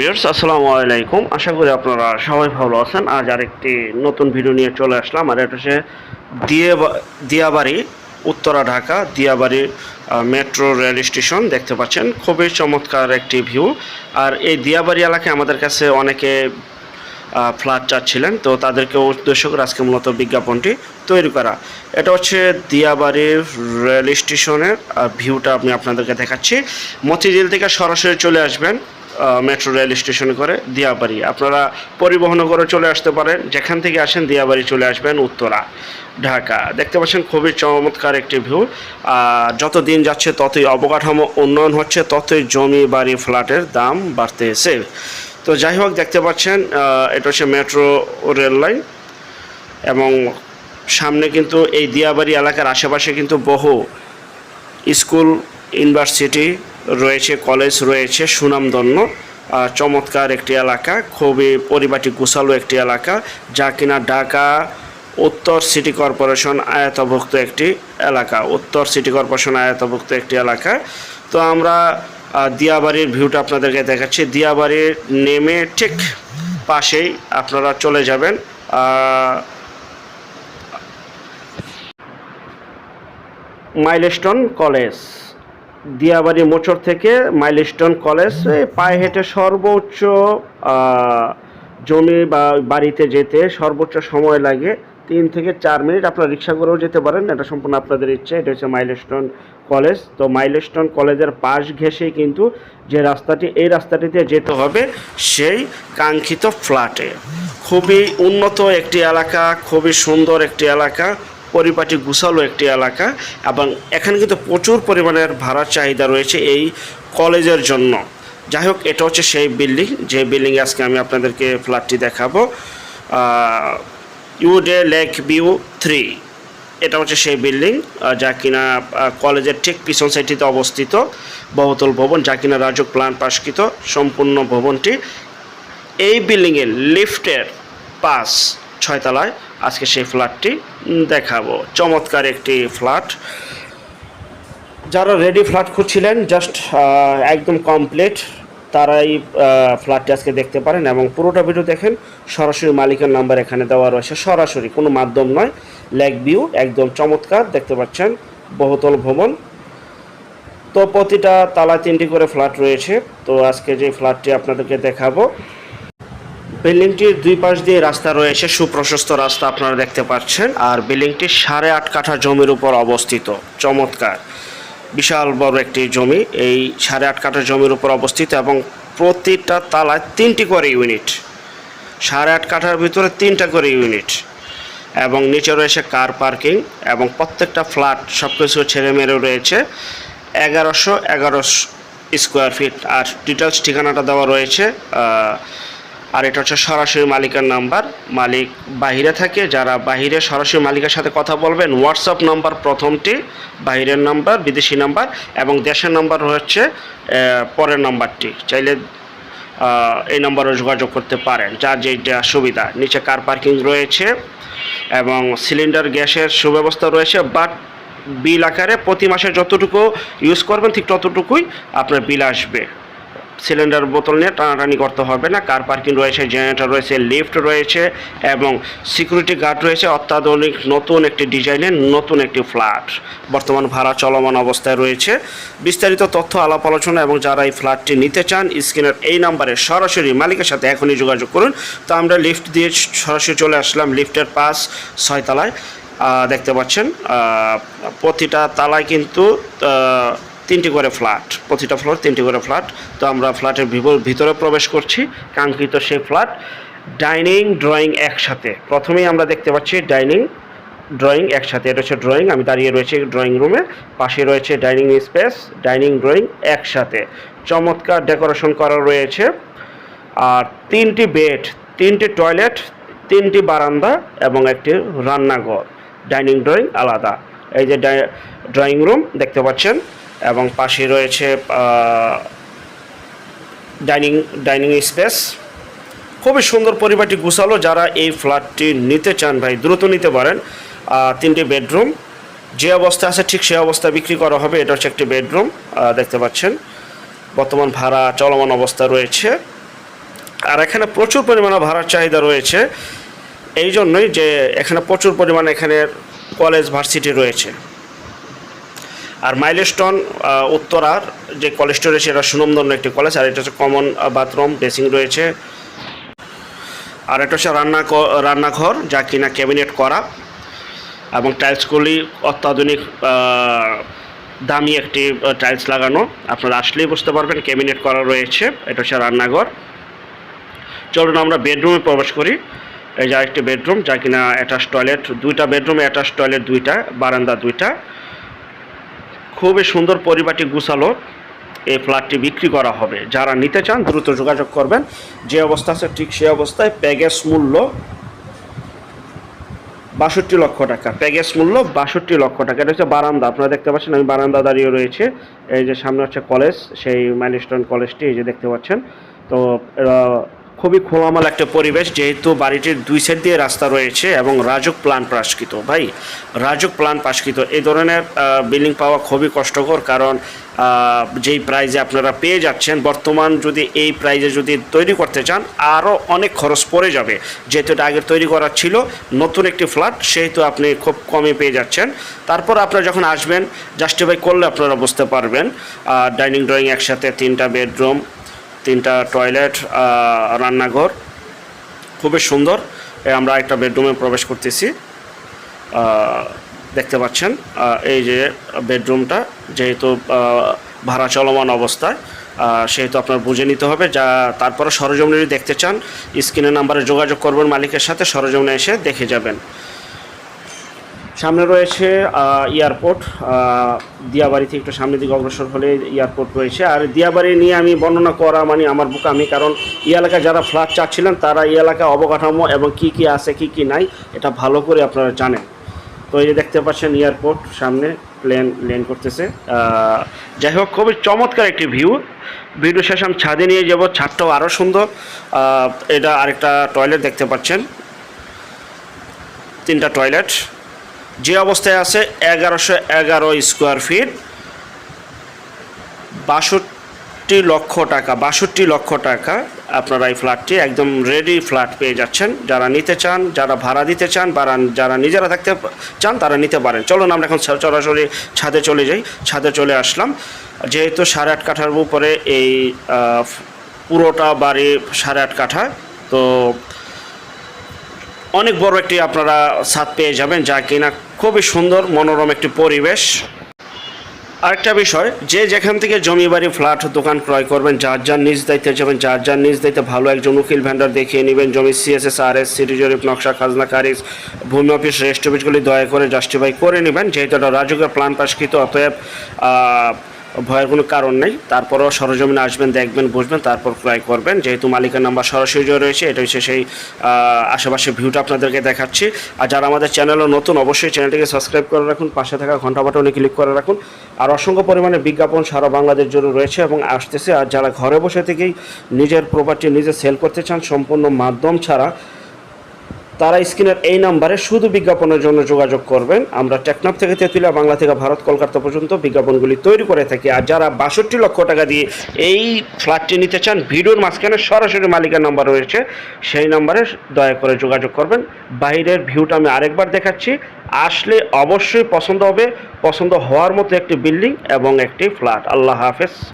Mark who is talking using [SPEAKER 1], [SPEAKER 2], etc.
[SPEAKER 1] Hello viewers আসসালামু আলাইকুম। আশা করি আপনারা সবাই ভালো আছেন। আজ আরেকটি নতুন ভিডিও নিয়ে চলে আসলাম, আর এটা হচ্ছে দিয়ে Diabari, Uttara, Dhaka, Diabari metro rail station দেখতে পাচ্ছেন। খুবই চমৎকার একটি ভিউ আর এই দিয়াবাড়ি এলাকায় আমাদের কাছে অনেকে ফ্ল্যাট চাচ্ছিলেন, তো তাদেরকে উদ্দেশ্য করে আজকে মূলত বিজ্ঞাপনটি তৈরি করা। এটা হচ্ছে দিয়াবাড়ির রেল স্টেশনের ভিউটা আমি আপনাদেরকে দেখাচ্ছি। মতিঝিল থেকে সরাসরি চলে আসবেন। মেট্রো রেল স্টেশনে করে দিয়াবাড়ি। আপনারা পরিবহন করে চলে আসতে পারেন। যেখান থেকে আসেন দিয়াবাড়ি চলে আসবেন উত্তরা, ঢাকা। দেখতে পাচ্ছেন খুবই চমৎকার একটি ভিউ। যত দিন যাচ্ছে ততই অবকাঠামো উন্নয়ন হচ্ছে, ততই জমি বাড়ি ফ্ল্যাটের দাম বাড়তে বাড়তেছে। তো যাই হোক, দেখতে পাচ্ছেন এটা হচ্ছে মেট্রো রেল লাইন এবং সামনে কিন্তু এই দিয়াবাড়ি এলাকার আশেপাশে কিন্তু বহু স্কুল, ইউনিভার্সিটি রয়েছে কলেজ রয়েছে, সুনামধন্য চমৎকার একটি এলাকা, খুবই পরিপাটি, গুছালো একটি এলাকা, যা কিনা ঢাকা উত্তর সিটি কর্পোরেশন আয়তভুক্ত একটি এলাকা, উত্তর সিটি কর্পোরেশন আয়তভুক্ত একটি এলাকা। তো আমরা দিয়াবাড়ির ভিউটা আপনাদেরকে দেখাচ্ছি। দিয়াবাড়ির নেমে ঠিক পাশেই আপনারা চলে যাবেন। মাইলস্টোন কলেজ দিয়াবাড়ি মোচর থেকে মাইলস্টোন কলেজ পায়ে হেঁটে সর্বোচ্চ জমি বা বাড়িতে যেতে সর্বোচ্চ সময় লাগে। তিন থেকে চার মিনিট আপনারা রিক্সা করেও যেতে পারেন এটা সম্পূর্ণ আপনাদের ইচ্ছে এটা হচ্ছে মাইলস্টোন কলেজ। তো মাইলস্টোন কলেজের পাশ ঘেঁষেই কিন্তু যে রাস্তাটি এই রাস্তাটিতে যেতে হবে সেই কাঙ্ক্ষিত ফ্ল্যাটে। খুবই উন্নত একটি এলাকা খুবই সুন্দর একটি এলাকা। পরিপাটি গুছালো একটি এলাকা এবং এখানে কিন্তু প্রচুর পরিমাণের ভাড়ার চাহিদা রয়েছে এই কলেজের জন্য। যাই হোক, এটা হচ্ছে সেই বিল্ডিং। যে বিল্ডিং আজকে আমি আপনাদেরকে ফ্ল্যাটটি দেখাবো। ইউডে লেক ভিউ থ্রি। এটা হচ্ছে সেই বিল্ডিং যা কিনা কলেজের ঠিক পিছন সাইডটিতে অবস্থিত বহুতল ভবন, যা কিনা রাজক প্ল্যান পাশকৃত সম্পূর্ণ ভবনটি। এই বিল্ডিংয়ের লিফটের পাস ছয়তলায় আজকে সেই ফ্ল্যাটটি দেখাবো। চমৎকার একটি ফ্ল্যাট। যারা রেডি ফ্ল্যাট খুঁজছিলেন জাস্ট একদম কমপ্লিট তারাই ফ্ল্যাটটি আজকে দেখতে পারেন এবং পুরোটা ভিডিও দেখেন। সরাসরি মালিকের নাম্বার এখানে দেওয়া রয়েছে। সরাসরি, কোনো মাধ্যম নয়, লেক ভিউ, একদম চমৎকার, দেখতে পাচ্ছেন, বহুতল ভবন। তো প্রতিটা তালায় তিনটি করে ফ্ল্যাট রয়েছে। তো আজকে যে ফ্ল্যাটটি আপনাদেরকে দেখাবো বিল্ডিংটির দুই পাশ দিয়ে রাস্তা রয়েছে, সুপ্রশস্ত রাস্তা আপনারা দেখতে পাচ্ছেন। আর বিল্ডিংটি সাড়ে আট কাঠা জমির উপর অবস্থিত, চমৎকার। বিশাল বড় একটি জমি, এই সাড়ে আট কাঠা জমির উপর অবস্থিত এবং প্রতিটা তালায় তিনটি করে ইউনিট। সাড়ে আট কাঠার ভিতরে তিনটা করে ইউনিট এবং নিচে রয়েছে কার পার্কিং এবং প্রত্যেকটা ফ্ল্যাট সব কিছু ছেড়ে মেরে রয়েছে। এগারোশো এগারোশো স্কোয়ার ফিট আর ডিটেলস ঠিকানাটা দেওয়া রয়েছে আর এটা হচ্ছে সরাসরি মালিকের নাম্বার। মালিক বাহিরে থাকে, যারা বাহিরে সরাসরি মালিকের সাথে কথা বলবেন হোয়াটসঅ্যাপ নাম্বার প্রথমটি, বাহিরের নাম্বার, বিদেশি নাম্বার এবং দেশের নাম্বার হচ্ছে পরের নাম্বারটি। চাইলে এই নম্বরে যোগাযোগ করতে পারেন, যার যেটা সুবিধা। নিচে কার পার্কিং রয়েছে এবং সিলিন্ডার, গ্যাসের সুব্যবস্থা রয়েছে, বাট বিল আকারে প্রতি মাসে যতটুকু ইউজ করবেন, ঠিক ততটুকুই আপনার বিল আসবে। সিলিন্ডার বোতল নিয়ে টানাটানি করতে হবে না। কার পার্কিং রয়েছে, জেনারেটর রয়েছে, লিফট রয়েছে এবং সিকিউরিটি গার্ড রয়েছে। অত্যাধুনিক নতুন একটি ডিজাইনের নতুন একটি ফ্ল্যাট। বর্তমান ভাড়া চলমান অবস্থায় রয়েছে। বিস্তারিত তথ্য, আলাপ আলোচনা এবং যারা এই ফ্ল্যাটটি নিতে চান, স্ক্রিনের এই নাম্বারে সরাসরি মালিকের সাথে এখনই যোগাযোগ করুন। তো আমরা লিফট দিয়ে সরাসরি চলে আসলাম লিফটের পাস ছয়তলায়। দেখতে পাচ্ছেন প্রতিটা তালায় কিন্তু তিনটি করে ফ্ল্যাট, প্রতিটা ফ্লোর তিনটি করে ফ্ল্যাট। তো আমরা ফ্ল্যাটের ভিতরে প্রবেশ করছি, কাঙ্ক্ষিত সেই ফ্ল্যাট। ডাইনিং, ড্রয়িং একসাথে। প্রথমেই আমরা দেখতে পাচ্ছি ডাইনিং, ড্রয়িং একসাথে। এটা হচ্ছে ড্রয়িং, আমি দাঁড়িয়ে রয়েছি ড্রয়িং রুমে। পাশে রয়েছে ডাইনিং স্পেস, ডাইনিং, ড্রয়িং একসাথে। চমৎকার ডেকোরেশন করা রয়েছে। আর তিনটি বেড, তিনটি টয়লেট, তিনটি বারান্দা এবং একটি রান্নাঘর। ডাইনিং, ড্রয়িং আলাদা। এই যে ড্রয়িং রুম দেখতে পাচ্ছেন। এবং পাশে রয়েছে ডাইনিং ডাইনিং স্পেস। খুবই সুন্দর পরিবারটি গুছালো, যারা এই ফ্ল্যাটটি নিতে চান ভাই, দ্রুত নিতে পারেন। তিনটি বেডরুম, যে অবস্থা আছে ঠিক সেই অবস্থা বিক্রি করা হবে, এটা হচ্ছে একটি বেডরুম দেখতে পাচ্ছেন। বর্তমান ভাড়া, চলমান অবস্থা রয়েছে। আর এখানে প্রচুর পরিমাণে ভাড়ার চাহিদা রয়েছে। এই জন্যই যে এখানে প্রচুর পরিমাণে এখানে কলেজ, ভার্সিটি রয়েছে। আর মাইলস্টোন উত্তরার যে কলেজটা রয়েছে এটা সুনমধন্য একটি কলেজ আর এটা হচ্ছে কমন বাথরুম ড্রেসিং রয়েছে। আর এটা হচ্ছে রান্না রান্নাঘর, যা কিনা ক্যাবিনেট করা, এবং টাইলসগুলি অত্যাধুনিক দামি একটি টাইলস লাগানো। আপনারা আসলেই বুঝতে পারবেন ক্যাবিনেট করা রয়েছে, এটা হচ্ছে রান্নাঘর। চলুন আমরা বেডরুমে প্রবেশ করি। এই যে একটি বেডরুম যা কিনা অ্যাটাচ টয়লেট দুইটা বেডরুমে অ্যাটাচ টয়লেট দুইটা, বারান্দা দুইটা। খুবই সুন্দর পরিপাটি গুছালো। এই ফ্ল্যাটটি বিক্রি করা হবে। যারা নিতে চান, দ্রুত যোগাযোগ করবেন। যে অবস্থা আছে, ঠিক সেই অবস্থায় প্যাগেজ মূল্য বাষট্টি লক্ষ টাকা। প্যাগেজ মূল্য বাষট্টি লক্ষ টাকা। এটা হচ্ছে বারান্দা। আপনারা দেখতে পাচ্ছেন, আমি বারান্দা দাঁড়িয়ে রয়েছে। এই যে সামনে হচ্ছে কলেজ, সেই মাইলস্টোন কলেজটি, এই যে দেখতে পাচ্ছেন। তো খুবই খোলামাল একটা পরিবেশ, যেহেতু বাড়িটির দুই সাইড দিয়ে রাস্তা রয়েছে এবং রাজুক প্ল্যান পাশকৃত ভাই, রাজুক প্ল্যান পাশকৃত এই ধরনের বিল্ডিং পাওয়া খুবই কষ্টকর কারণ যেই প্রাইজে আপনারা পেয়ে যাচ্ছেন, বর্তমান যদি এই প্রাইজে যদি তৈরি করতে চান আরও অনেক খরচ পড়ে যাবে। যেহেতু এটা আগে তৈরি করা ছিল, নতুন একটি ফ্ল্যাট সেহেতু আপনি খুব কমে পেয়ে যাচ্ছেন। তারপর আপনারা যখন আসবেন জাস্টিফাই করলে আপনারা বুঝতে পারবেন ডাইনিং ড্রয়িং একসাথে, তিনটা বেডরুম তিনটা টয়লেট রান্নাঘর। খুবই সুন্দর। আমরা একটা বেডরুমে প্রবেশ করতেছি। দেখতে পাচ্ছেন এই যে বেডরুমটা যেহেতু ভাড়া চলমান অবস্থায় সেহেতু আপনার বুঝে নিতে হবে। যা, তারপরে সরজমিনে দেখতে চান স্ক্রিনের নাম্বারে যোগাযোগ করবেন মালিকের সাথে, সরজমিনে এসে দেখে যাবেন। সামনে রয়েছে এয়ারপোর্ট আহ, দিয়াবাড়ি থেকে একটু সামনের দিকে অগ্রসর হলে এয়ারপোর্ট রয়েছে। আর দিয়াবাড়ি নিয়ে আমি বর্ণনা করা মানে আমার বুক আমি কারণ এই এলাকায় যারা ফ্ল্যাট চাচ্ছিলেন তারা এই এলাকায় অবকাঠামো এবং কি কি আছে কি কি নাই এটা ভালো করে আপনারা জানেন। তো এই যে দেখতে পাচ্ছেন এয়ারপোর্ট সামনে প্লেন ল্যান্ড করতেছে। যাই হোক খুবই চমৎকার একটি ভিউ। ভিডিও শেষে আমি ছাদে নিয়ে যাব ছাদটাও আরও সুন্দর। এটা আরেকটা টয়লেট দেখতে পাচ্ছেন। তিনটা টয়লেট যে অবস্থায় আছে এগারোশো এগারো স্কোয়ার ফিট, বাষট্টি লক্ষ টাকা, বাষট্টি লক্ষ টাকা আপনারা এই ফ্ল্যাটটি একদম রেডি ফ্ল্যাট পেয়ে যাচ্ছেন। যারা নিতে চান, যারা ভাড়া দিতে চান বা যারা নিজেরা থাকতে চান, তারা নিতে পারেন। চলুন আমরা এখন সরাসরি ছাদে চলে যাই। ছাদে চলে আসলাম। যেহেতু সাড়ে আট কাঠার উপরে এই পুরোটা বাড়ি সাড়ে আট কাঠা, তো অনেক বড় একটি আপনারা ছাদ পেয়ে যাবেন, যা কিনা খুবই সুন্দর, মনোরম একটি পরিবেশ। আরেকটা বিষয়, যে যেখান থেকে জমি বাড়ি ফ্ল্যাট, দোকান ক্রয় করবেন, যার যার নিজ দায়িত্বে যাবেন, যার যার নিজ দায়িত্বে ভালো একজন উকিল ভ্যান্ডার দেখিয়ে নেবেন, জমি সিএসএস আর এস সিটি জরিপ, নকশা, খাজনা, কারিজ, ভূমি অফিস রেজিস্ট অফিসগুলি দয়া করে জাস্টিফাই করে নেবেন, যেহেতু এটা রাজুকের প্ল্যান পাশকৃত অতএব ভয়ের কোনো কারণ নেই। তারপরও সরজমিনে আসবেন, দেখবেন, বুঝবেন, তারপর ক্রয় করবেন। যেহেতু মালিকের নাম্বার সরাসরি রয়েছে এটা হচ্ছে সেই আশেপাশে ভিউটা আপনাদেরকে দেখাচ্ছি। আর যারা আমাদের চ্যানেলও নতুন, অবশ্যই চ্যানেলটিকে সাবস্ক্রাইব করে রাখুন, পাশে থাকা ঘণ্টা বাটনে ক্লিক করে রাখুন। আর অসংখ্য পরিমাণে বিজ্ঞাপন সারা বাংলাদেশ জুড়ে রয়েছে এবং আসতেছে। আর যারা ঘরে বসে থেকেই নিজের প্রপার্টি নিজে সেল করতে চান, সম্পূর্ণ মাধ্যম ছাড়া তারা স্ক্রিনের এই নাম্বারে শুধু বিজ্ঞাপনের জন্য যোগাযোগ করবেন। আমরা টেকনাফ থেকে তেঁতুলিয়া, বাংলা থেকে ভারত, কলকাতা পর্যন্ত বিজ্ঞাপনগুলি তৈরি করে থাকি। আর যারা বাষট্টি লক্ষ টাকা দিয়ে এই ফ্ল্যাটটি নিতে চান, ভিডিওর মাঝখানে সরাসরি মালিকের নাম্বার রয়েছে। সেই নাম্বারে দয়া করে যোগাযোগ করবেন। বাইরের ভিউটা আমি আরেকবার দেখাচ্ছি। আসলে অবশ্যই পছন্দ হবে। পছন্দ হওয়ার মতো একটি বিল্ডিং এবং একটি ফ্ল্যাট। আল্লাহ হাফেজ।